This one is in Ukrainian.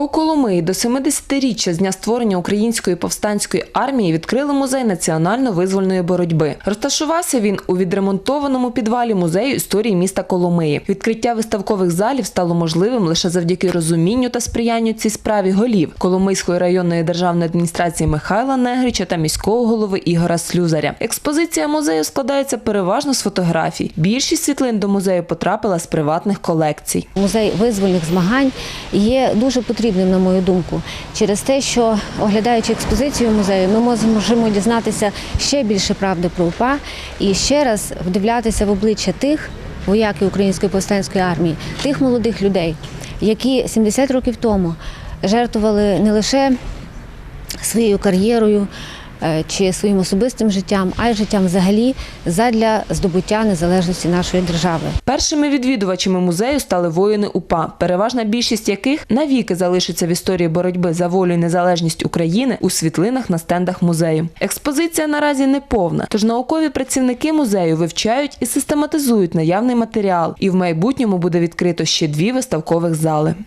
У Коломиї до 70-річчя з дня створення української повстанської армії відкрили музей національно-визвольної боротьби. Розташувався він у відремонтованому підвалі музею історії міста Коломиї. Відкриття виставкових залів стало можливим лише завдяки розумінню та сприянню цій справі голів Коломийської районної державної адміністрації Михайла Негрича та міського голови Ігора Слюзаря. Експозиція музею складається переважно з фотографій. Більшість світлин до музею потрапила з приватних колекцій. Музей визвольних змагань є дуже потрібним, на мою думку, через те, що оглядаючи експозицію музею, ми можемо дізнатися ще більше правди про УПА і ще раз вдивлятися в обличчя тих вояків Української повстанської армії, тих молодих людей, які 70 років тому жертвували не лише своєю кар'єрою чи своїм особистим життям, а й життям взагалі задля здобуття незалежності нашої держави. Першими відвідувачами музею стали воїни УПА, переважна більшість яких навіки залишиться в історії боротьби за волю і незалежність України у світлинах на стендах музею. Експозиція наразі не повна, тож наукові працівники музею вивчають і систематизують наявний матеріал. І в майбутньому буде відкрито ще дві виставкових зали.